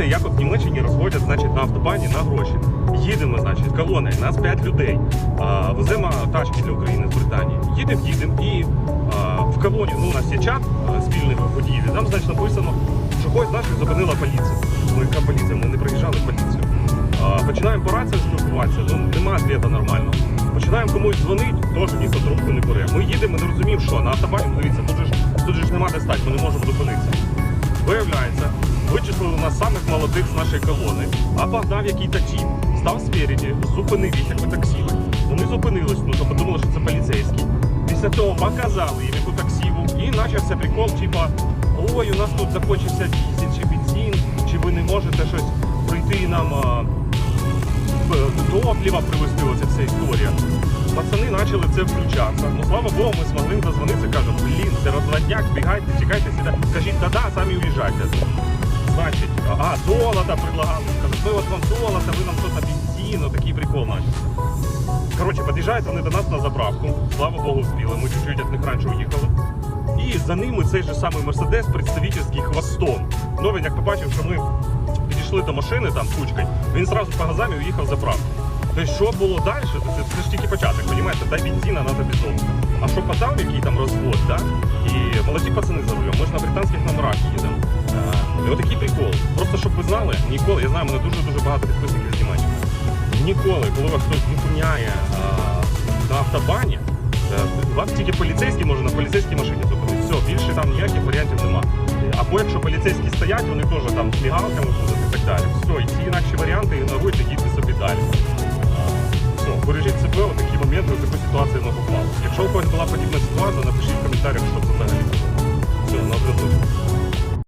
Уявляєте, як от в Німеччині розводять значить, на автобані на гроші. Їдемо, значить, колоною, нас 5 людей. А, веземо тачки для України з Британії. Їдемо, їдемо і а, в колоні, ну у нас є чат спільний водіїв, і там, значить, написано, що когось наших зупинила поліція. Ну, яка поліція? Ми не приїжджали в поліцію. А, починаємо по рації спілкуватися, ну нема ответа нормального. Починаємо комусь дзвонити, теж ніхто трубку не бере. Ми їдемо, ми не розуміємо, що на автобані, ну, дивіться, тут же ж тут же ж нема де ми не можемо зупинитися. Виявляється, вичислили нас самих молодих з нашої колони, а погнав який-то тіп, став спереді, зупинив їх, як таксі. Вони зупинились, ну то подумали, що це поліцейський. Після того показали їм яку таксіву і почався прикол, типа, ой, у нас тут закінчився дізель чи бензин, чи ви не можете щось прийти нам а, б- топлива привезти, оця вся історія. Пацани почали це включатися. Ну слава Богу, ми змогли дозвонитися, кажуть, блін, це розводняк, бігайте, чекайте сюди. Кажіть, да-да, самі уїжджайте. Значить, а, золото предлагали. Кажуть, ми от вам золото, ви нам щось бензин, ну, такий прикол наче. Коротше, під'їжджають вони до нас на заправку. Слава Богу, встигли. Ми чуть-чуть від них раніше уїхали. І за ними цей же самий Мерседес представительський хвостом. Ну він як побачив, що ми підійшли до машини там кучкою, він зразу по газам і уїхав за правку. Тобто, що було далі, це, це ж тільки початок, розумієте? Дай бензина, треба безумно. А що потім, який там розвод, да? і молоді пацани за рулем, ми ж на британських номерах їдемо. Е, І отакий прикол. Просто щоб ви знали, ніколи, я знаю, мене дуже-дуже багато підписників з Німеччини. Ніколи, коли вас хтось зупиняє на автобані, е, вас тільки поліцейський може на поліцейській машині зупинити. Все, більше там ніяких варіантів нема. Або якщо поліцейські стоять, вони теж там з мігалками і так далі. Все, і всі інакші варіанти ігноруйте, їдьте собі далі. Все, бережіть себе, в такі моменти, в таку ситуацію не попали. Якщо у когось була подібна ситуація, напишіть в коментарях, що